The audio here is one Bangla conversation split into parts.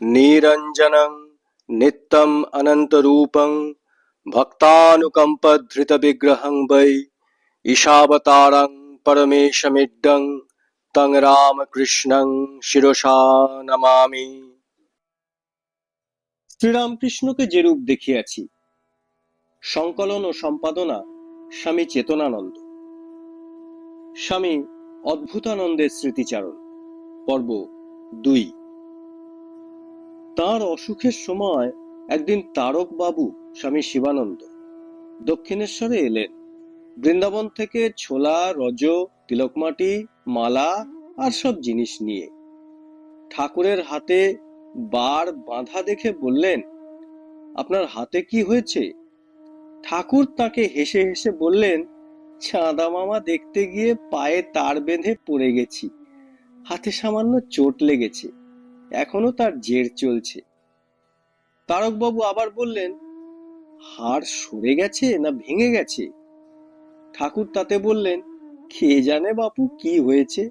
নিরঞ্জনং নিত্যম অনন্তরূপং ভক্তানুকম্পধৃতবিগ্রহং বৈ ঈশাবতারং পরমেশমিড্ডং তং রামকৃষ্ণং শিরসা নমামি শ্রীরামকৃষ্ণকে যেরূপ দেখিয়াছি, সংকলন ও সম্পাদনা স্বামী চেতনানন্দ। স্বামী অদ্ভুতানন্দের স্মৃতিচারণ, পর্ব দুই। তার অসুখের সময় একদিন তারক বাবু স্বামী শিবানন্দ দক্ষিণেশ্বরে এলেন। বৃন্দাবন থেকে ছোলা, রজ, তিলকমাটি, মালা আর সব জিনিস নিয়ে। ঠাকুরের হাতে বার বাঁধা দেখে বললেন, আপনার হাতে কি হয়েছে? ঠাকুর তাকে হেসে হেসে বললেন, চাঁদা মামা দেখতে গিয়ে পায়ে তার বেঁধে পড়ে গেছি। হাতে সামান্য চোট লেগেছে। এখনও তার জের চলছে। তারকবাবু আবার বললেন, হাড় সরে গেছে না ভেঙে গেছে? ঠাকুর তাতে বললেন, কে জানে বাপু কি হয়েছে?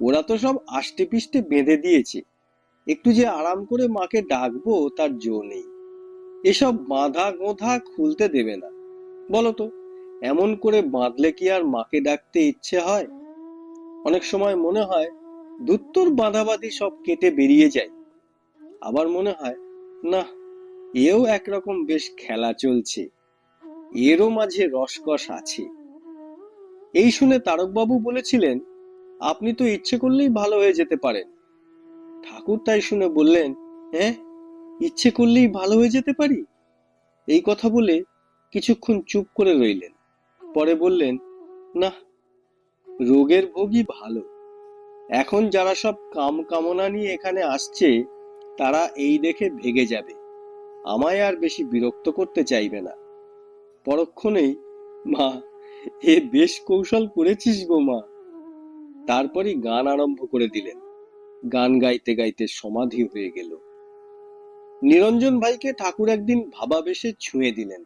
ওরা তো সব আষ্টে পিষ্টে বেঁধে দিয়েছে। একটু যে আরাম করে মাকে ডাকবো, তার জো নেই। এসব বাঁধা গোঁধা খুলতে দেবে না। বলো তো, এমন করে বাঁধলে কি আর মাকে ডাকতে ইচ্ছে হয়? অনেক সময় মনে হয় দুত্তর বাঁধাবাঁধি সব কেটে বেরিয়ে যায়। আবার মনে হয়, না, এও একরকম বেশ খেলা চলছে। এরও মাঝে রসকস আছে। এই শুনে তারকবাবু বলেছিলেন, আপনি তো ইচ্ছে করলেই ভালো হয়ে যেতে পারেন। ঠাকুর তাই শুনে বললেন হ্যাঁ ইচ্ছে করলেই ভালো হয়ে যেতে পারি? এই কথা বলে কিছুক্ষণ চুপ করে রইলেন। পরে বললেন, না, রোগের ভোগই ভালো। এখন যারা সব কাম কামনা নিয়ে এখানে আসছে, তারা এই দেখে ভেগে যাবে। আমায় আর বেশি বিরক্ত করতে চাইবে না। পরক্ষণেই, মা, এ বেশ কৌশল করেছিস গো মা। তারপরই গান আরম্ভ করে দিলেন। গান গাইতে গাইতে সমাধি হয়ে গেল। নিরঞ্জন ভাইকে ঠাকুর একদিন ভাবাবেশে ছুঁয়ে দিলেন।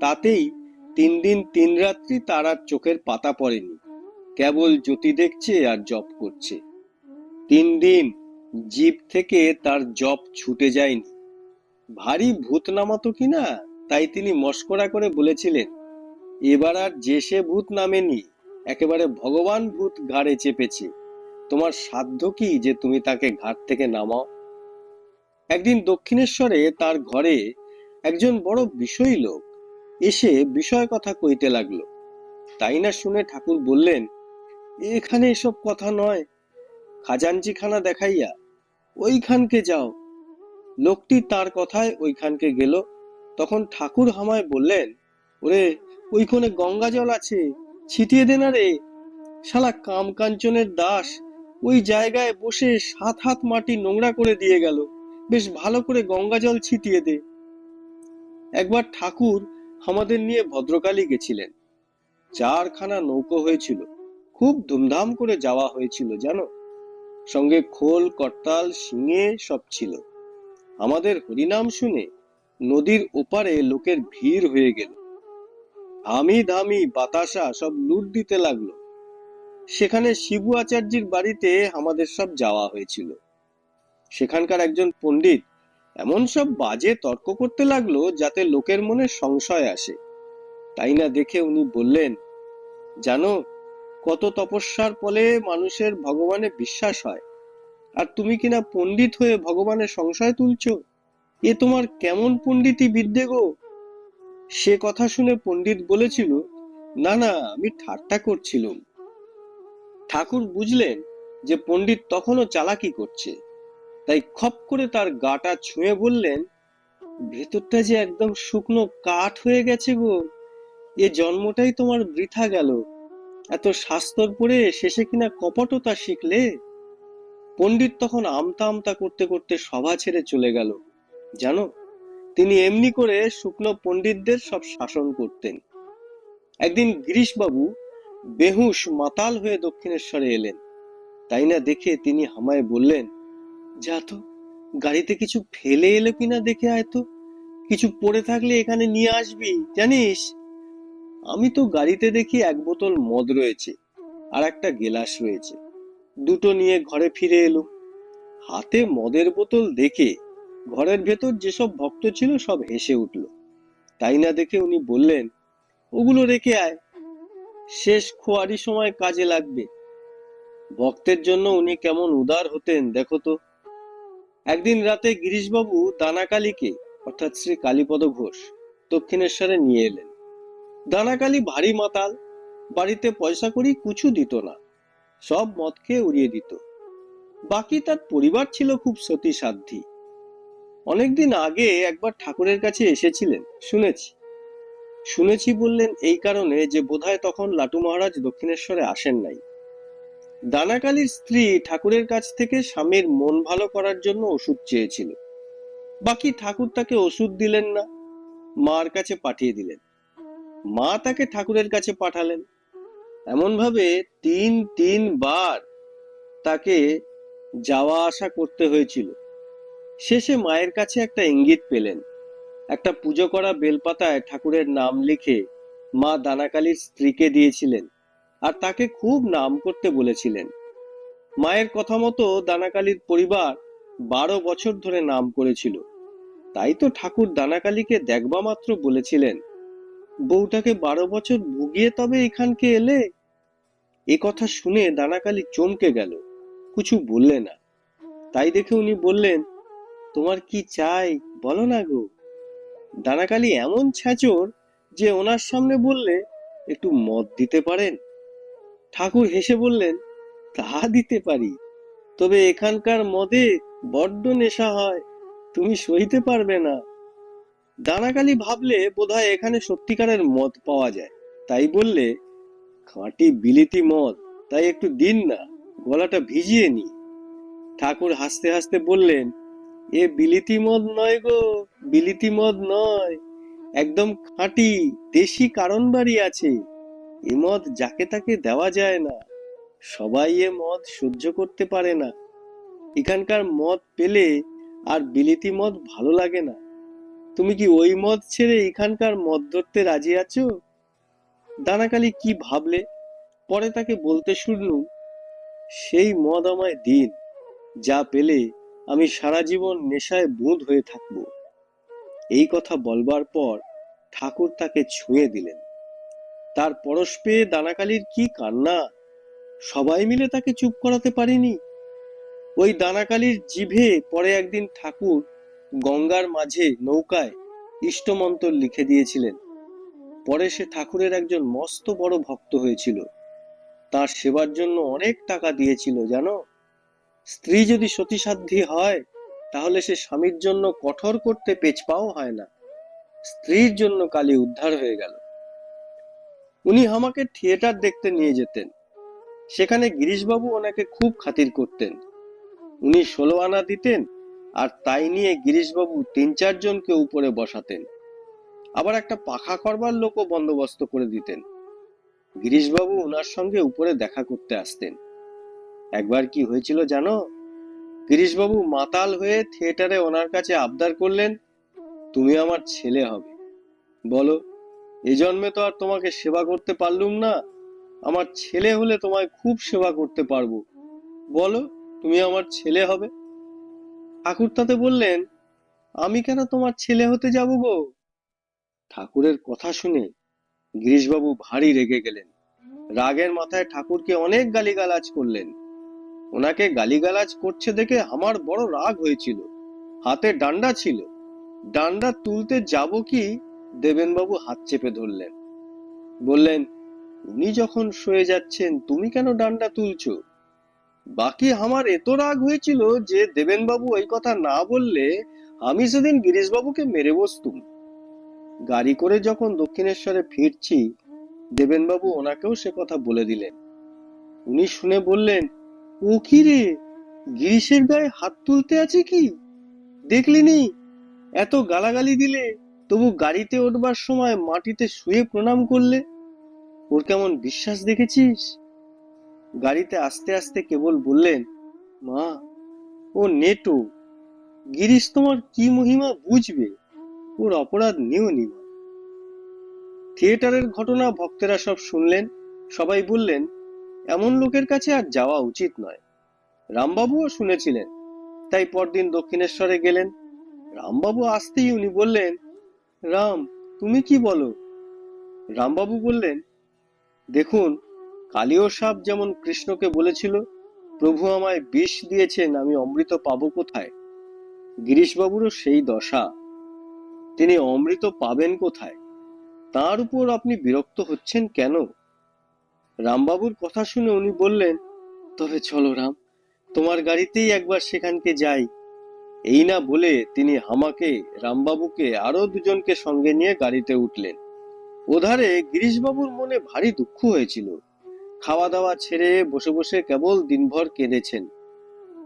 তাতেই তিন দিন তিন রাত্রি তার আর চোখের পাতা পড়েনি। কেবল জ্যোতি দেখছে আর জপ করছে। তিন দিন জীব থেকে তার জপ ছুটে যায়নি। ভারী ভূত নামাতো কিনা তাই তিনি মস্করা করে বলেছিলেন, এবার আর যে সে ভূত নামেনি, একেবারে ভগবান ভূত ঘাড়ে চেপেছে। তোমার সাধ্য কি যে তুমি তাকে ঘাট থেকে নামাও? একদিন দক্ষিণেশ্বরে তার ঘরে একজন বড় বিষয়ী লোক এসে বিষয় কথা কইতে লাগল। তাই না শুনে ঠাকুর বললেন এখানে এসব কথা নয়। খাজাঞ্চিখানা দেখাইয়া, ওইখানকে যাও। লোকটি তার কথায় ওইখানকে গেল। তখন ঠাকুর হামায় বললেন, ওরে, ওইখানে গঙ্গা জল আছে, ছিটিয়ে দে না রে। শালা কাম কাঞ্চনের দাস, ওই জায়গায় বসে সাত হাত মাটি নোংরা করে দিয়ে গেল। বেশ ভালো করে গঙ্গা জল ছিটিয়ে দে। একবার ঠাকুর আমাদের নিয়ে ভদ্রকালী গেছিলেন। চারখানা নৌকো হয়েছিল। খুব ধুমধাম করে যাওয়া হয়েছিল, জানো? সঙ্গে খোল, করতাল, শিঙে সব ছিল। আমাদের হরিনাম শুনে নদীর ওপারে লোকের ভিড় হয়ে গেল। আমি ধামি বাতাসা সব লুট দিতে লাগল। সেখানে শিবু আচার্যের বাড়িতে আমাদের সব যাওয়া হয়েছিল। সেখানকার একজন পণ্ডিত এমন সব বাজে তর্ক করতে লাগল যাতে লোকের মনে সংশয় আসে। তাই না দেখে উনি বললেন, জানো কত তপস্যার ফলে মানুষের ভগবানে বিশ্বাস হয়? আর তুমি কিনা পণ্ডিত হয়ে ভগবানের সংশয় তুলছ? এ তোমার কেমন পণ্ডিতি বিদ্যে গো? সে কথা শুনে পণ্ডিত বলেছিল, না না, আমি ঠাট্টা করছিলাম। ঠাকুর বুঝলেন যে পণ্ডিত তখনও চালাকি করছে। তাই খপ করে তার গাটা ছুঁয়ে বললেন, ভেতরটা যে একদম শুকনো কাঠ হয়ে গেছে গো। এ জন্মটাই তোমার বৃথা গেল। এত শাস্তর পড়ে শেষে কিনা কপটতা শিখলে? পণ্ডিত তখন আমতা আমতা করতে করতে সভা ছেড়ে চলে গেল। জানো, তিনি এমনি করে শুকনো পণ্ডিতদের সব শাসন করতেন। একদিন গিরিশবাবু বেহুশ মাতাল হয়ে দক্ষিণেশ্বরে এলেন। তাই না দেখে তিনি হামায় বললেন, যা তো, গাড়িতে কিছু ফেলে এলো কিনা দেখে আয় তো। কিছু পড়ে থাকলে এখানে নিয়ে আসবি, জানিস? আমি তো গাড়িতে দেখি এক বোতল মদ রয়েছে আর একটা গেলাস রয়েছে। দুটো নিয়ে ঘরে ফিরে এলো। হাতে মদের বোতল দেখে ঘরের ভেতর যেসব ভক্ত ছিল সব হেসে উঠল। তাই না দেখে উনি বললেন, ওগুলো রেখে আয়। শেষ খোয়ারি সময় কাজে লাগবে। ভক্তের জন্য উনি কেমন উদার হতেন, দেখো তো। একদিন রাতে গিরিশবাবু দানাকালীকে, অর্থাৎ শ্রী কালীপদ ঘোষ, দক্ষিণেশ্বরে নিয়ে এলেন। দানাকালী ভারী মাতাল। বাড়িতে পয়সা করি কুছু দিত না। সব মদ খেয়ে উড়িয়ে দিত। বাকি তার পরিবার ছিল খুব সতী সাধ্যী অনেকদিন আগে একবার ঠাকুরের কাছে এসেছিলেন, শুনেছি। শুনেছি বললেন এই কারণে যে বোধহয় তখন লাটু মহারাজ দক্ষিণেশ্বরে আসেন নাই। দানাকালীর স্ত্রী ঠাকুরের কাছ থেকে স্বামীর মন ভালো করার জন্য ওষুধ চেয়েছিল। বাকি ঠাকুর তাকে ওষুধ দিলেন না, মার কাছে পাঠিয়ে দিলেন। মা তাকে ঠাকুরের কাছে পাঠালেন। এমন ভাবে তিন তিনবার তাকে যাওয়া আসা করতে হয়েছিল। শেষে মায়ের কাছে একটা ইঙ্গিত পেলেন। একটা পুজো করা বেলপাতায় ঠাকুরের নাম লিখে মা দানাকালীর স্ত্রীকে দিয়েছিলেন আর তাকে খুব নাম করতে বলেছিলেন। মায়ের কথা মতো দানাকালীর পরিবার বারো বছর ধরে নাম করেছিল। তাই তো ঠাকুর দানাকালীকে দেখবা মাত্র বলেছিলেন বউটাকে বারো বছর ভুগিয়ে তবে এখানকে এলে? এ কথা শুনে দানাকালী চমকে গেল, কিছু বললে না। তাই দেখে উনি বললেন, তোমার কি চাই বলো না গো? দানাকালী এমন ছ্যাচর যে ওনার সামনে বললে একটু মদ দিতে পারেন। ঠাকুর হেসে বললেন, তা দিতে পারি, তবে এখানকার মদে বড্ড নেশা হয়, তুমি সইতে পারবে না। দানাকালী ভাবলে বোধহয় এখানে সত্যিকারের মদ পাওয়া যায়। তাই বললে, খাঁটি বিলিতি মদ, তাই একটু দিন না, গলাটা ভিজিয়ে নি। ঠাকুর হাসতে হাসতে বললেন, এ বিলিতি মদ নয় গো, বিলিতি মদ নয়, একদম খাঁটি, দেশি কারণ বাড়ি আছে। এ মদ যাকে তাকে দেওয়া যায় না, সবাই এ মদ সহ্য করতে পারে না। এখানকার মদ পেলে আর বিলিতি মদ ভালো লাগে না। তুমি কি ওই মদ ছেড়ে এখানকার মদ ধরতে রাজি আছো? দানাকালি কি ভাবলে? পরে তাকে বলতে শুনলুম, সেই মদ আমায় দিন, যা পেলে আমি সারা জীবন নেশায় বুঁদ হয়ে থাকব। এই কথা বলবার পর ঠাকুর তাকে ছুঁয়ে দিলেন। তার পরশ পেয়ে দানাকালির কি কান্না? সবাই মিলে তাকে চুপ করাতে পারিনি? ওই দানাকালির জিভে পরে একদিন ঠাকুর গঙ্গার মাঝে নৌকায় ইষ্টমন্তর লিখে দিয়েছিলেন। পরে সে ঠাকুরের একজন মস্ত বড় ভক্ত হয়েছিল। তার সেবার জন্য অনেক টাকা দিয়েছিল, জানো? স্ত্রী যদি সতীসাধ্যী হয়, তাহলে সে স্বামীর জন্য কঠোর করতে পেছপাও হয় না। স্ত্রীর জন্য কালী উদ্ধার হয়ে গেল। উনি আমাকে থিয়েটার দেখতে নিয়ে যেতেন। সেখানে গিরিশবাবু ওনাকে খুব খাতির করতেন। উনি ষোলো আনা দিতেন আর তাই নিয়ে গিরিশবাবু তিন চারজনকে উপরে বসাতেন। আবার একটা পাখা করবার লোকও বন্দোবস্ত করে দিতেন। গিরিশবাবু ওনার সঙ্গে উপরে দেখা করতে আসতেন। একবার কি হয়েছিল জানো? গিরিশবাবু মাতাল হয়ে থিয়েটারে ওনার কাছে আবদার করলেন, তুমি আমার ছেলে হবে। বলো, এ জন্মে তো আর তোমাকে সেবা করতে পারলুম না। আমার ছেলে হলে তোমায় খুব সেবা করতে পারব। বলো, তুমি আমার ছেলে হবে? ঠাকুর তাতে বললেন, আমি কেন তোমার ছেলে হতে যাব গো? ঠাকুরের কথা শুনে গিরিশবাবু ভারী রেগে গেলেন। রাগের মাথায় ঠাকুরকে অনেক গালিগালাজ করলেন। ওনাকে গালিগালাজ করছে দেখে আমার বড় রাগ হয়েছিল। হাতে ডান্ডা ছিল। ডান্ডা তুলতে যাব কি? দেবেনবাবু হাত চেপে ধরলেন। বললেন, উনি যখন শুয়ে যাচ্ছেন, তুমি কেন ডান্ডা তুলছো? বাকি আমার এত রাগ হয়েছিল যে দেবেনবাবু ওই কথা না বললে আমি সেদিন গিরিশবাবুকে মেরে বসতুম। গাড়ি করে যখন দক্ষিণেশ্বরে ফিরছি, দেবেনবাবু ওনাকেও সে কথা বলে দিলেন। উনি শুনে বললেন, ও কি রে? গিরিশের গায়ে হাত তুলতে আছে কি? দেখলিনি এত গালাগালি দিলে, তবু গাড়িতে উঠবার সময় মাটিতে শুয়ে প্রণাম করলে? ওর কেমন বিশ্বাস দেখেছিস? গাড়িতে আস্তে আস্তে কেবল বললেন, মা, ও নেটো, গিরিশ তোমার কি মহিমা বুঝবে? ওর অপরাধ নিও নিবা থিয়েটারের ঘটনা ভক্তেরা সব শুনলেন, সবাই বললেন, এমন লোকের কাছে আর যাওয়া উচিত নয়। রামবাবুও শুনেছিলেন, তাই পরদিন দক্ষিণেশ্বরে গেলেন। রামবাবু আসতেই উনি বললেন, রাম, তুমি কি বলো? রামবাবু বললেন, দেখুন কালীয় সাপ যেমন কৃষ্ণকে বলেছিল, প্রভু আমায় বিষ দিয়েছেন, আমি অমৃত পাবো কোথায়? গিরিশবাবুরও সেই দশা। তিনি অমৃত পাবেন কোথায়? তার উপর আপনি বিরক্ত হচ্ছেন কেন? রামবাবুর কথা শুনে উনি বললেন, তবে চলো রাম, তোমার গাড়িতেই একবার সেখানকে যাই। এই না বলে তিনি হামাকে, রামবাবুকে, আরও দুজনকে সঙ্গে নিয়ে গাড়িতে উঠলেন। ওধারে গিরিশবাবুর মনে ভারী দুঃখ হয়েছিল। খাওয়া দাওয়া ছেড়ে বসে বসে কেবল দিনভর কেঁদেছেন।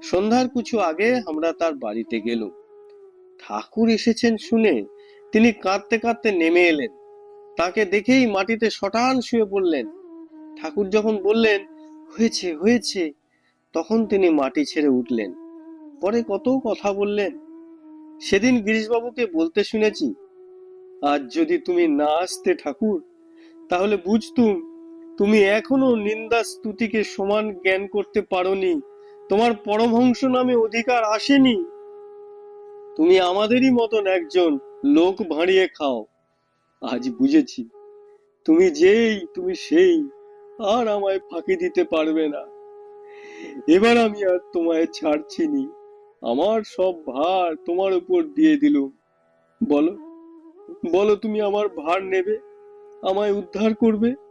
সন্ধ্যার কিছু আগে আমরা তার বাড়িতে গেল ঠাকুর এসেছেন শুনে তিনি কাঁদতে কাঁদতে নেমে এলেন। তাকে দেখেই মাটিতে শটান শুয়ে পড়লেন। ঠাকুর যখন বললেন, হয়েছে হয়েছে, তখন তিনি মাটি ছেড়ে উঠলেন। পরে কত কথা বললেন। সেদিন গিরিশবাবুকে বলতে শুনেছি, আজ যদি তুমি না আসতে ঠাকুর, তাহলে বুঝতুম তুমি এখনও নিন্দা স্তুতিকে সমান জ্ঞান করতে পারোনি। তোমার পরমহংস নামে অধিকার আসেনি। তুমি আমাদেরই মতন একজন, লোক ভাঁড়িয়ে খাও। আজ বুঝেছি। তুমি যেই, তুমি সেই। আর আমায় ফাঁকি দিতে পারবে না। এবার আমি আর তোমায় ছাড়ছি নি আমার সব ভার তোমার উপর দিয়ে দিলুম বলো বলো তুমি আমার ভার নেবে, আমায় উদ্ধার করবে?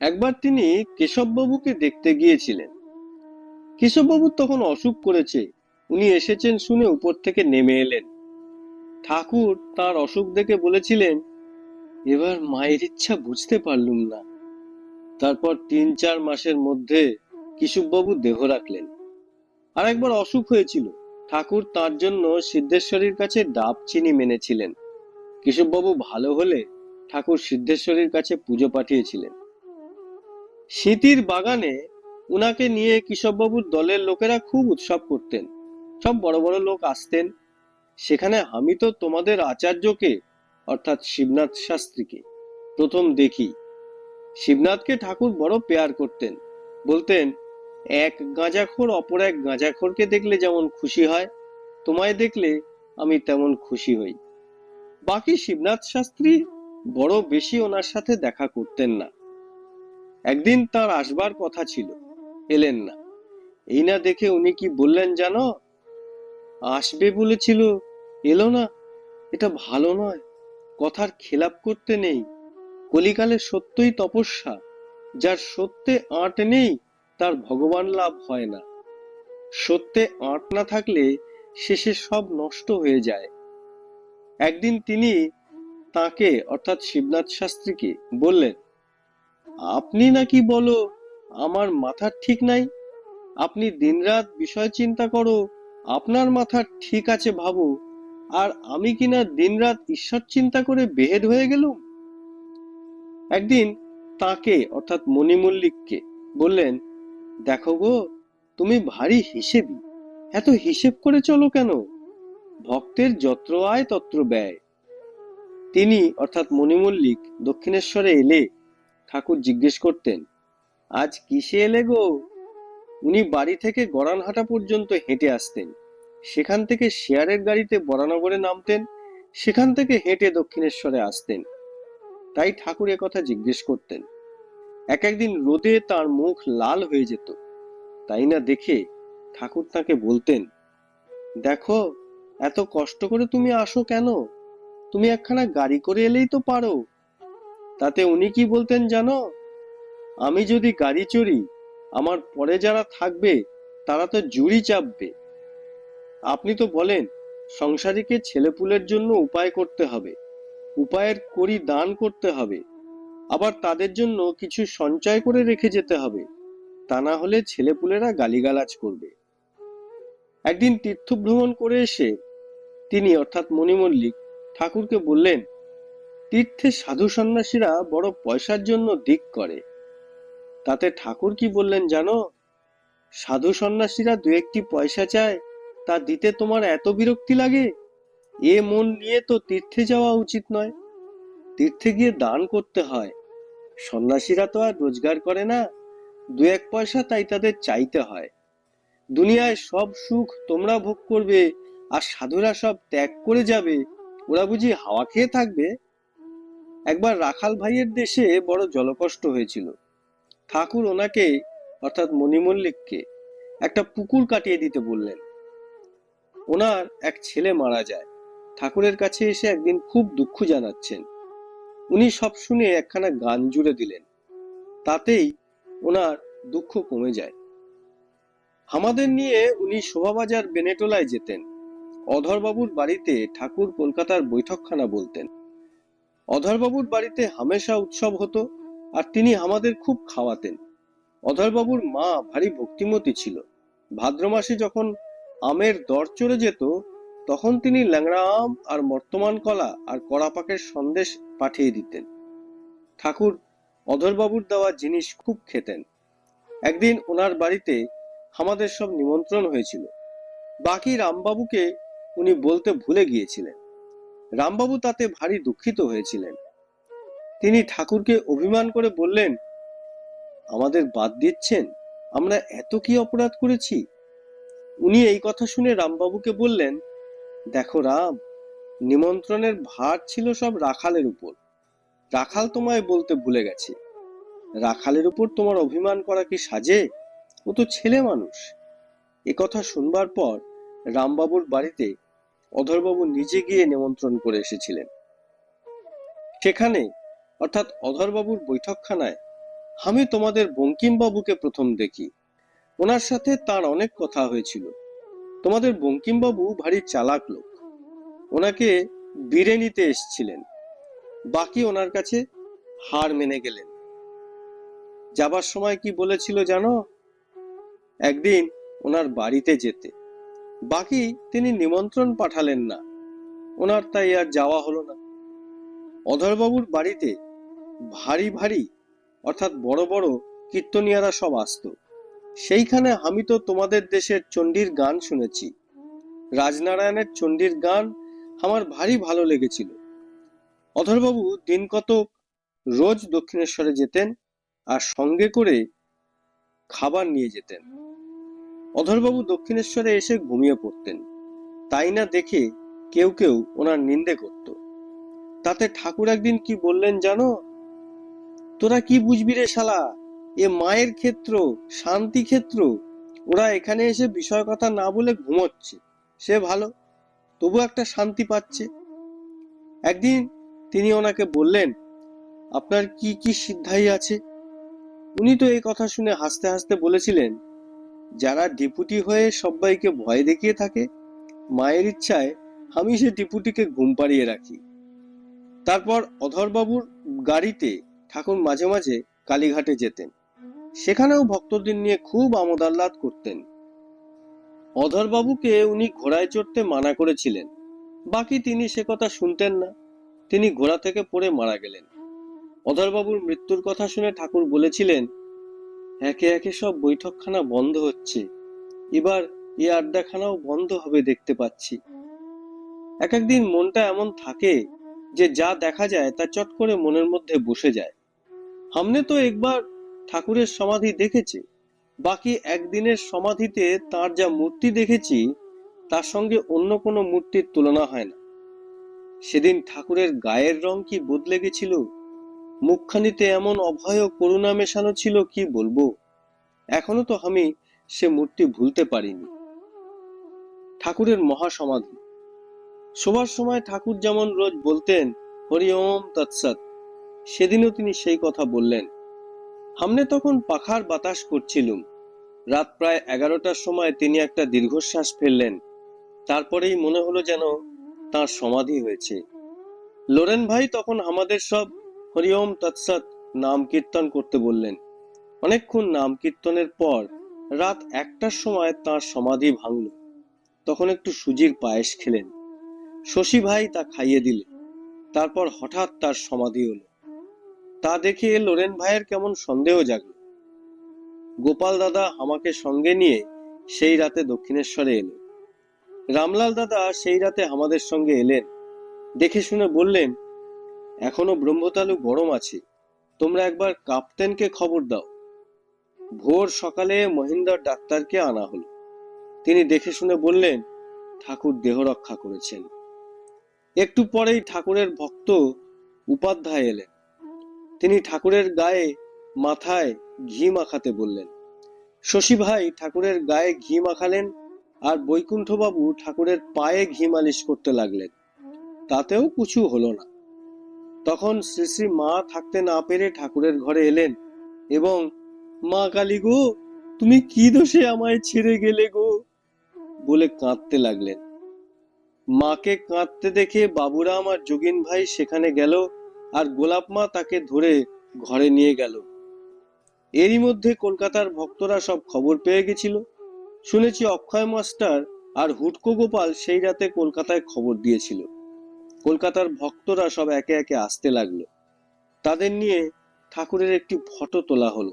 একবার তিনি কেশববাবুকে দেখতে গিয়েছিলেন। কেশববাবুর তখন অসুখ করেছে। উনি এসেছেন শুনে উপর থেকে নেমে এলেন। ঠাকুর তার অসুখ দেখে বলেছিলেন, এবার মায়ের ইচ্ছা বুঝতে পারলুম না। তারপর তিন চার মাসের মধ্যে কিশুববাবু দেহ রাখলেন। আর একবার অসুখ হয়েছিল। ঠাকুর তার জন্য সিদ্ধেশ্বরীর কাছে ডাব চিনি মেনেছিলেন। কেশববাবু ভালো হলে ঠাকুর সিদ্ধেশ্বরীর কাছে পুজো পাঠিয়েছিলেন। স্মৃতির বাগানে উনাকে নিয়ে কেশববাবুর দলের লোকেরা খুব উৎসব করতেন। সব বড় বড় লোক আসতেন। সেখানে আমি তো তোমাদের আচার্যকে, অর্থাৎ শিবনাথ শাস্ত্রীকে, প্রথম দেখি। শিবনাথকে ঠাকুর বড় পেয়ার করতেন। বলতেন, এক গাঁজাখোর অপর এক গাঁজাখোরকে দেখলে যেমন খুশি হয়, তোমায় দেখলে আমি তেমন খুশি হই। বাকি শিবনাথ শাস্ত্রী বড় বেশি ওনার সাথে দেখা করতেন না। একদিন তার আসবার কথা ছিল। এলেন না। এই না দেখে উনি কি বললেন জানো? আসবে বলেছিল, এলো না। এটা ভালো নয়। কথার খেলাপ করতে নেই। কলিকালে সত্যই তপস্যা। যার সত্যে আট নেই, তার ভগবান লাভ হয় না। সত্যে আট না থাকলে শেষে সব নষ্ট হয়ে যায়। একদিন তিনি তাকে, অর্থাৎ শিবনাথ শাস্ত্রীকে, বললেন আপনি নাকি বলো, আমার মাথার ঠিক নাই? আপনি দিনরাত বিষয় চিন্তা করো, আপনার মাথার ঠিক আছে ভাবো, আর আমি কিনা দিনরাত ঈশ্বর চিন্তা করে বেহেদ হয়ে গেলুম? একদিন তাকে, অর্থাৎ মণিমল্লিককে বললেন, দেখো গো, তুমি ভারী হিসেবি, এত হিসেব করে চলো কেন? ভক্তের যত্র আয় তত্র ব্যয়। তিনি, অর্থাৎ মণিমল্লিক দক্ষিণেশ্বরে এলে ঠাকুর জিজ্ঞেস করতেন, আজ কিসে এলে গো? উনি বাড়ি থেকে গড়ানহাটা পর্যন্ত হেঁটে আসতেন। সেখান থেকে শেয়ারের গাড়িতে বরানগরে নামতেন, সেখান থেকে হেঁটে দক্ষিণেশ্বরে আসতেন। তাই ঠাকুর কথা জিজ্ঞেস করতেন, এক একদিন রোদে তার মুখ লাল হয়ে যেত, তাই না দেখে? ঠাকুর তাকে বলতেন, দেখো, এত কষ্ট করে তুমি আসো কেন? তুমি একখানা গাড়ি করে এলেই তো পারো। তাতে উনি কি বলতেন জানো? আমি যদি গাড়ি চড়ি, আমার পরে যারা থাকবে, তারা তো জুড়ি চাপবে। আপনি তো বলেন, সংসারীকে ছেলেপুলের জন্য উপায় করতে হবে, উপায়ের করি দান করতে হবে, আবার তাদের জন্য কিছু সঞ্চয় করে রেখে যেতে হবে, তা না হলে ছেলেপুলেরা গালিগালাজ করবে। একদিন তীর্থ ভ্রমণ করে এসে তিনি অর্থাৎ মণিমল্লিক ঠাকুরকে বললেন তীর্থে সাধু সন্ন্যাসীরা বড় পয়সার জন্য দিক করে। তাতে ঠাকুর কি বললেন জানো? সাধু সন্ন্যাসীরা দু একটি পয়সা চায়, তা দিতে তোমার এত বিরক্তি লাগে? এ মন নিয়ে তো তীর্থে যাওয়া উচিত নয়। তীর্থে গিয়ে দান করতে হয়। সন্ন্যাসীরা তো আর রোজগার করে না। দু এক পয়সা তাই তাদের চাইতে হয়। দুনিয়ায় সব সুখ তোমরা ভোগ করবে, আর সাধুরা সব ত্যাগ করে যাবে। ওরা বুঝি হাওয়া খেয়ে থাকবে? একবার রাখাল ভাইয়ের দেশে বড় জলকষ্ট হয়েছিল। ঠাকুর ওনাকে, অর্থাৎ মণিমল্লিককে, একটা পুকুর কাটিয়ে দিতে বললেন। ওনার এক ছেলে মারা যায়। ঠাকুরের কাছে এসে একদিন খুব দুঃখ জানাচ্ছেন। উনি সব শুনে একখানা গান জুড়ে দিলেন। তাতেই ওনার দুঃখ কমে যায়। আমাদের নিয়ে উনি শোভাবাজার, বেনেটোলায় যেতেন। অধরবাবুর বাড়িতে ঠাকুর কলকাতার বৈঠকখানা বলতেন। অধরবাবুর বাড়িতে হামেশা উৎসব হতো আর তিনি আমাদের খুব খাওয়াতেন। অধরবাবুর মা ভারী ভক্তিমতী ছিল। ভাদ্র মাসে যখন আমের দর চড়ে যেত, তখন তিনি ল্যাংড়া আম আর বর্তমান কলা আর কড়াপাকের সন্দেশ পাঠিয়ে দিতেন। ঠাকুর অধরবাবুর দেওয়া জিনিস খুব খেতেন। একদিন ওনার বাড়িতে আমাদের সব নিমন্ত্রণ হয়েছিল। বাকি রামবাবুকে উনি বলতে ভুলে গিয়েছিলেন। রামবাবু তাতে ভারী দুঃখিত হয়েছিলেন। তিনি ঠাকুরকে অভিমান করে বললেন, আমাদের বাদ দিচ্ছেন? আমরা এত কি অপরাধ করেছি? উনি এই কথা শুনে রামবাবুকে বললেন, দেখো রাম, নিমন্ত্রণের ভার ছিল সব রাখালের উপর। রাখাল তোমায় বলতে ভুলে গেছে। রাখালের উপর তোমার অভিমান করা কি সাজে? ও তো ছেলে মানুষ। কথা শুনবার পর রামবাবুর বাড়িতে অধরবাবু নিজে গিয়ে নিমন্ত্রণ করে এসেছিলেন। সেখানে, অর্থাৎ অধরবাবুর বৈঠকখানায়, আমি তোমাদের বঙ্কিমবাবুকে প্রথম দেখি। ওনার সাথে তার অনেক কথা হয়েছিল। তোমাদের বঙ্কিমবাবু ভারী চালাক লোক। ওনাকে বিড়ে নিতে এসছিলেন। বাকি ওনার কাছে হার মেনে গেলেন। যাবার সময় কি বলেছিল জানো? একদিন ওনার বাড়িতে যেতে। বাকি তিনি নিমন্ত্রণ পাঠালেন না। ওনার তাই আর যাওয়া হলো না। অধরবাবুর বাড়িতে ভারী ভারী, অর্থাৎ বড় বড় কীর্তনিয়ারা সব আসতো। সেইখানে আমি তো তোমাদের দেশের চণ্ডীর গান শুনেছি। রাজনারায়ণের চণ্ডীর গান আমার ভারী ভালো লেগেছিল। অধরবাবু দিন কতক রোজ দক্ষিণেশ্বরে যেতেন আর সঙ্গে করে খাবার নিয়ে যেতেন। অধরবাবু দক্ষিণেশ্বরে এসে ঘুমিয়ে পড়তেন। তাই না দেখে কেউ কেউ ওনার নিন্দে করত। তাতে ঠাকুর একদিন কি বললেন জানো? তোরা কি বুঝবি রে শালা? এ মায়ের ক্ষেত্র, শান্তি ক্ষেত্র, ওরা এখানে এসে বিষয় কথা না বলে ঘুমোচ্ছে। সে ভালো, তবু একটা শান্তি পাচ্ছে। একদিন তিনি ওনাকে বললেন, আপনার কি কি সিদ্ধাই আছে? উনি তো এই কথা শুনে হাসতে হাসতে বলেছিলেন যারা ডিপুটি হয়ে সবাইকে ভয় দেখিয়ে থাকে, মায়ের ইচ্ছায় আমি সে ডিপুটিকে ঘুম পাড়িয়ে রাখি। তারপর অধরবাবুর গাড়িতে ঠাকুর মাঝে মাঝে কালীঘাটে যেতেন। সেখানেও ভক্তদের নিয়ে খুব আমোদ আহ্লাদ করতেন। অধরবাবুকে উনি ঘোড়ায় চড়তে মানা করেছিলেন। বাকি তিনি সে কথা শুনতেন না। তিনি ঘোড়া থেকে পড়ে মারা গেলেন। অধরবাবুর মৃত্যুর কথা শুনে ঠাকুর বলেছিলেন একে একে সব বৈঠকখানা বন্ধ হচ্ছে। এবার এই আড্ডাখানাও বন্ধ হবে দেখতে পাচ্ছি। এক একদিন মনটা এমন থাকে যে যা দেখা যায় তা চট করে মনের মধ্যে বসে যায়। হামনে তো একবার ঠাকুরের সমাধি দেখেছে। বাকি একদিনের সমাধিতে তার যা মূর্তি দেখেছি, তার সঙ্গে অন্য কোনো মূর্তির তুলনা হয় না। সেদিন ঠাকুরের গায়ের রং কি বদলে গেছিল মুখখানিতে এমন অভয় ও করুণা মেশানো ছিল, কি বলব? এখনও তো আমি সে মূর্তি ভুলতে পারিনি। ঠাকুরের মহাসমাধি। শোবার সময় ঠাকুর যেমন রোজ বলতেন, হরি ওম তৎসৎ। সেদিনও তিনি সেই কথা বললেন। সামনে তখন পাখার বাতাস করছিলুম। রাত প্রায় এগারোটার সময় তিনি একটা দীর্ঘশ্বাস ফেললেন। তারপরেই মনে হলো যেন তার সমাধি হয়েছে। লোরেন ভাই তখন আমাদের সব হরিওম তৎসৎ নাম কীর্তন করতে বললেন। অনেকক্ষণ নাম কীর্তনের পর রাত একটার সময় তার সমাধি ভাঙল। তখন একটু সুজির পায়েস খেলেন। শশী ভাই তা খাইয়ে দিলে। তারপর হঠাৎ তার সমাধি হলো। তা দেখে লোরেন ভাইয়ের কেমন সন্দেহ জাগল। গোপাল দাদা আমাকে সঙ্গে নিয়ে সেই রাতে দক্ষিণেশ্বরে এলো রামলাল দাদা সেই রাতে আমাদের সঙ্গে এলেন। দেখে শুনে বললেন এখনও ব্রহ্মতালু গরম আছে। তোমরা একবার কাপ্তেনকে খবর দাও। ভোর সকালে মহিন্দর ডাক্তারকে আনা হলো। তিনি দেখে শুনে বললেন, ঠাকুর দেহ রক্ষা করেছেন। একটু পরেই ঠাকুরের ভক্ত উপাধ্যায় এলেন। তিনি ঠাকুরের গায়ে মাথায় ঘি মাখাতে বললেন, শশী ভাই, ঠাকুরের গায়ে ঘি মাখালেন আর বৈকুণ্ঠবাবু ঠাকুরের পায়ে ঘি মালিশ করতে লাগলেন। তাতেও কিছু হলো না। তখন শ্রী শ্রী মা থাকতে না পেরে ঠাকুরের ঘরে এলেন এবং, মা কালী গো, তুমি কি দোষে আমায় ছেড়ে গেলে গো? বলে কাঁদতে লাগলেন। মাকে কাঁদতে দেখে বাবুরাম আর যোগিন ভাই সেখানে গেল আর গোলাপ মা তাকে ধরে ঘরে নিয়ে গেল। এরই মধ্যে কলকাতার ভক্তরা সব খবর পেয়ে গেছিল। শুনেছি অক্ষয় মাস্টার আর হুটকো গোপাল সেই রাতে কলকাতায় খবর দিয়েছিল। কলকাতার ভক্তরা সব একে একে আসতে লাগল। তাদের নিয়ে ঠাকুরের একটি ফটো তোলা হলো।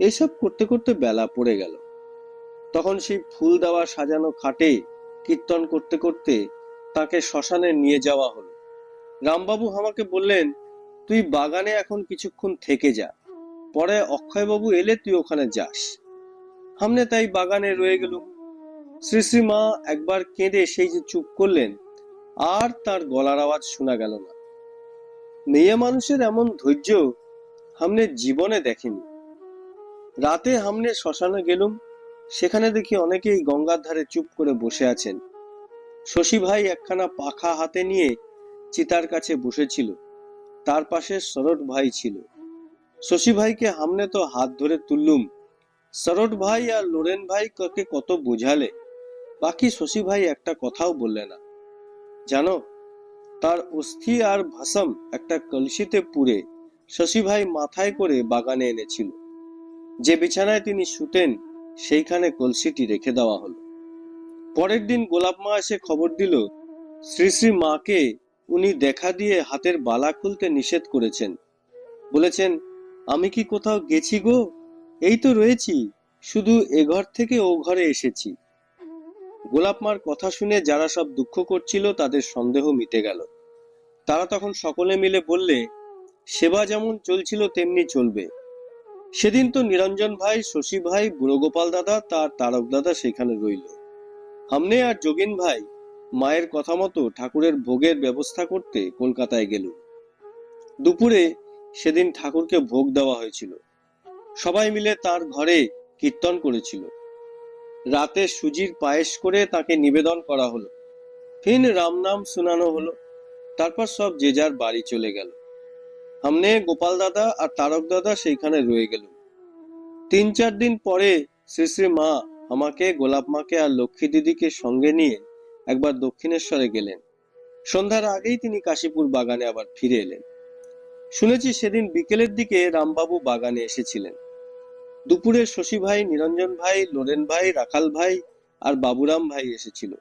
এইসব করতে করতে বেলা পড়ে গেল। তখন সেই ফুল দেওয়া সাজানো খাটে কীর্তন করতে করতে তাকে শ্মশানে নিয়ে যাওয়া হলো। রামবাবু আমাকে বললেন, তুই বাগানে এখন কিছুক্ষণ থেকে যা। পরে অক্ষয়বাবু এলে তুই ওখানে যাস। সামনে তাই বাগানে রয়ে গেল শ্রী শ্রী মা একবার কেঁদে সেই যে চুপ করলেন আর তার গলার আওয়াজ শোনা গেল না। মেয়ে মানুষের এমন ধৈর্য হামনে জীবনে দেখেনি। রাতে হামনে শ্মশানে গেলুম, সেখানে দেখি অনেকেই গঙ্গার ধারে চুপ করে বসে আছেন। শশী ভাই একখানা পাখা হাতে নিয়ে চিতার কাছে বসেছিল, তার পাশে সরট ভাই ছিল। শশী ভাইকে হামনে তো হাত ধরে তুললুম সরট ভাই আর লোরেন ভাই কাকে কত বোঝালে, বাকি শশী ভাই একটা কথাও বললে না। জানো, তার অস্থি আর ভাসম একটা কলসিতে পুরে শশী ভাই মাথায় করে বাগানে এনেছিল। যে বিছানায় তিনি শুতেন, সেইখানে কলসিটি রেখে দেওয়া হলো। পরের দিন গোলাপ মা এসে খবর দিল, শ্রী শ্রী মাকে উনি দেখা দিয়ে হাতের বালা খুলতে নিষেধ করেছেন। বলেছেন, আমি কি কোথাও গেছি গো? এই তো রয়েছি, শুধু এ ঘর থেকে ও ঘরে এসেছি। গোলাপ মার কথা শুনে যারা সব দুঃখ করছিল, তাদের সন্দেহ মিটে গেল। তারা তখন সকলে মিলে বললে, সেবা যেমন চলছিল, তেমনি চলবে। সেদিন তো নিরঞ্জন ভাই, শশী ভাই বুড়ো গোপাল দাদা, তার তারক দাদা সেখানে রইল। হামনে আর যোগিন ভাই, মায়ের কথা মতো ঠাকুরের ভোগের ব্যবস্থা করতে কলকাতায় গেল। দুপুরে সেদিন ঠাকুরকে ভোগ দেওয়া হয়েছিল। সবাই মিলে তার ঘরে কীর্তন করেছিল। রাতে সুজির পায়েস করে তাকে নিবেদন করা হলো। ফিন রাম নাম শোনানো হলো। তারপর সব যে যার বাড়ি চলে গেল। সামনে গোপাল দাদা আর তারক দাদা সেইখানে রয়ে গেল। তিন চার দিন পরে শ্রী শ্রী মা আমাকে, গোলাপ মাকে আর লক্ষ্মী দিদিকে সঙ্গে নিয়ে একবার দক্ষিণেশ্বরে গেলেন। সন্ধ্যার আগেই তিনি কাশীপুর বাগানে আবার ফিরে এলেন। শুনেছি সেদিন বিকেলের দিকে রামবাবু বাগানে এসেছিলেন। দুপুরে শশী ভাই, নিরঞ্জন ভাই, লোরেন ভাই, রাখাল ভাই আর বাবুরাম ভাই এসেছিল।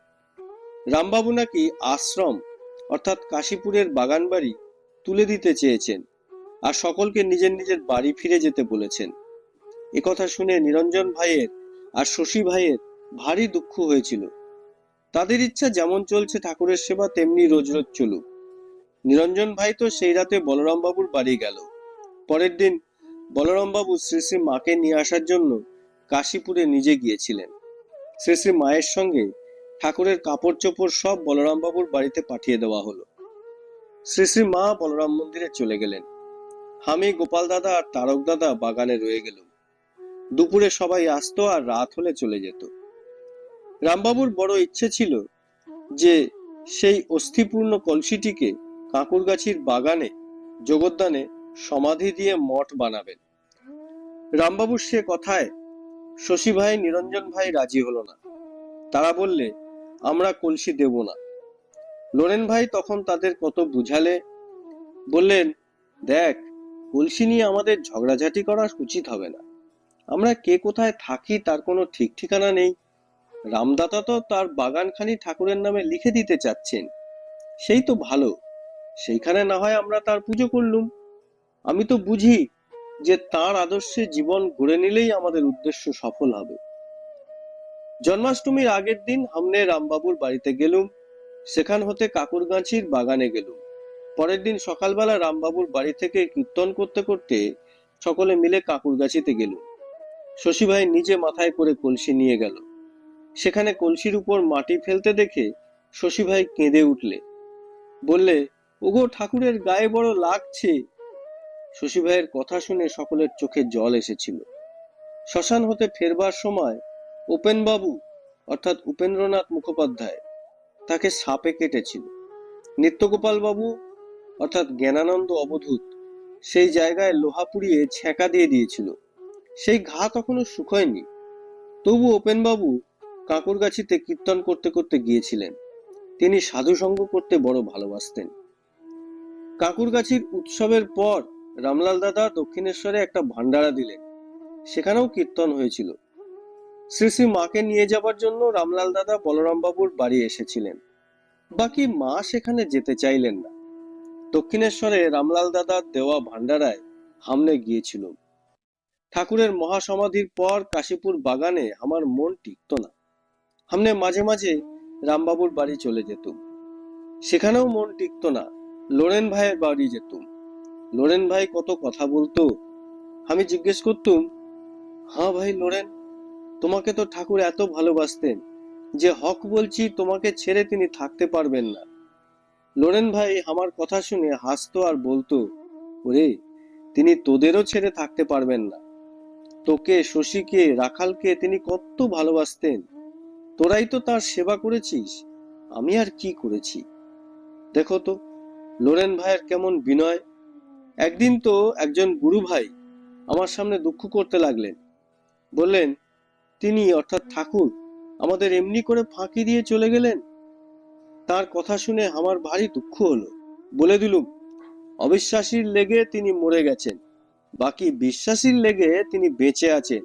রামবাবু নাকি আশ্রম, অর্থাৎ কাশীপুরের বাগান বাড়ি তুলে দিতে চেয়েছেন আর সকলকে নিজের নিজের বাড়ি ফিরে যেতে বলেছেন। একথা শুনে নিরঞ্জন ভাইয়ের আর শশী ভাইয়ের ভারী দুঃখ হয়েছিল। তাদের ইচ্ছা যেমন চলছে ঠাকুরের সেবা, তেমনি রোজ রোজ চলুক। নিরঞ্জন ভাই তো সেই রাতে বলরাম বাবুর বাড়ি গেল। পরের দিন বলরাম বাবু শ্রী শ্রী মাকে নিয়ে আসার জন্য কাশীপুরে নিজে গিয়েছিলেন। শ্রী শ্রী মায়ের সঙ্গে ঠাকুরের কাপড় চোপড় সব বলরাম বাবুর বাড়িতে পাঠিয়ে দেওয়া হলো। শ্রী শ্রী মা বলরাম মন্দিরে চলে গেলেন। আমি, গোপাল দাদা আর তারক দাদা বাগানে রয়ে গেল দুপুরে সবাই আসতো আর রাত হলে চলে যেত। রামবাবুর বড় ইচ্ছে ছিল যে সেই অস্থিপূর্ণ কলসিটিকে কাঁকুরগাছির বাগানে, জগদ্দানে সমাধি দিয়ে মঠ বানাবেন। রামবাবুর সে কথায়, শশী ভাই, নিরঞ্জন ভাই রাজি হলো না। তারা বললে, আমরা কলসি দেব না। লোরেন ভাই তখন তাদের কত বুঝালে, বললেন, দেখ, কলসি নিয়ে আমাদের ঝগড়াঝাটি করা উচিত হবে না। আমরা কে কোথায় থাকি তার কোনো ঠিক ঠিকানা নেই। রামদাতা তো তার বাগানখানি ঠাকুরের নামে লিখে দিতে চাচ্ছেন। সেই তো ভালো। সেইখানে না হয় আমরা তার পুজো করলুম। আমি তো বুঝি যে তার আদর্শে জীবন গড়ে নিলেই আমাদের উদ্দেশ্য সফল হবে। জন্মাষ্টমীর আগের দিন হামনে রামবাবুর বাড়িতে গেলুম, সেখান হতে কাকুরগাছির বাগানে গেলুম। পরের দিন সকালবেলা রামবাবুর বাড়ি থেকে কীর্তন করতে করতে সকলে মিলে কাকুরগাছিতে গেলুম। শশী ভাই নিজে মাথায় করে কলসি নিয়ে গেল। সেখানে কলসির উপর মাটি ফেলতে দেখে শশী ভাই কেঁদে উঠলে। বললে, ওগো ঠাকুরের গায়ে বড় লাগছে শশী ভাইয়ের কথা শুনে সকলের চোখে জল এসেছিল। শ্মশান হতে ফেরবার সময় উপেন বাবু অর্থাৎ উপেন্দ্রনাথ মুখোপাধ্যায়, তাকে সাপে কেটেছিল। নিত্যগোপাল বাবু অর্থাৎ জ্ঞানানন্দ অবধূত, সেই জায়গায় লোহা পুড়িয়ে ছ্যাঁকা দিয়ে দিয়েছিল। সেই ঘা তখনও শুকোয়নি। তবু ওপেনবাবু কাঁকুরগাছিতে কীর্তন করতে করতে গিয়েছিলেন। তিনি সাধুসঙ্গ করতে বড় ভালোবাসতেন। কাঁকুরগাছির উৎসবের পর রামলাল দাদা দক্ষিণেশ্বরে একটা ভান্ডারা দিলেন। সেখানেও কীর্তন হয়েছিল। শ্রী শ্রী মাকে নিয়ে যাবার জন্য রামলাল দাদা বলরাম বাবুর বাড়ি এসেছিলেন। বাকি মা সেখানে যেতে চাইলেন না। দক্ষিণেশ্বরে রামলাল দাদার দেওয়া ভান্ডারায় হামলে গিয়েছিল। ঠাকুরের মহাসমাধির পর কাশীপুর বাগানে আমার মন টিকত না। হামনে মাঝে মাঝে রামবাবুর বাড়ি চলে যেতুম। সেখানেও মন টিকত না। লোরেন ভাইয়ের বাড়ি যেতুম। লোরেন ভাই কত কথা বলতো? আমি জিজ্ঞেস করতুম হ্যাঁ ভাই লোরেন তোমাকে তো ঠাকুর এত ভালোবাসতেন যে হক বলছি তোমাকে ছেড়ে তিনি থাকতে পারবেন না। লোরেন ভাই আমার কথা শুনে হাসতো আর বলতো, ওরে, তিনি তোদেরও ছেড়ে থাকতে পারবেন না। তোকে, শশীকে, রাখালকে তিনি কত ভালোবাসতেন। তোরাই তো তার সেবা করেছিস, আমি আর কি করেছি? দেখো তো লোরেন ভাইয়ের কেমন বিনয় একদিন তো একজন গুরু ভাই আমার সামনে দুঃখ করতে লাগলেন। বললেন, তিনি অর্থাৎ ঠাকুর, আমাদের এমনি করে ফাঁকি দিয়ে চলে গেলেন? তার কথা শুনে আমার ভারী দুঃখ হলো। বলে দিলুম, অবিশ্বাসীর লেগে তিনি মরে গেছেন, বাকি বিশ্বাসীর লেগে তিনি বেঁচে আছেন।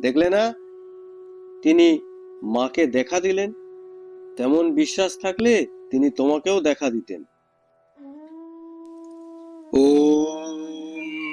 দেখলে না, তিনি মাকে দেখা দিলেন, তেমন বিশ্বাস থাকলে তিনি তোমাকেও দেখা দিতেন। ওম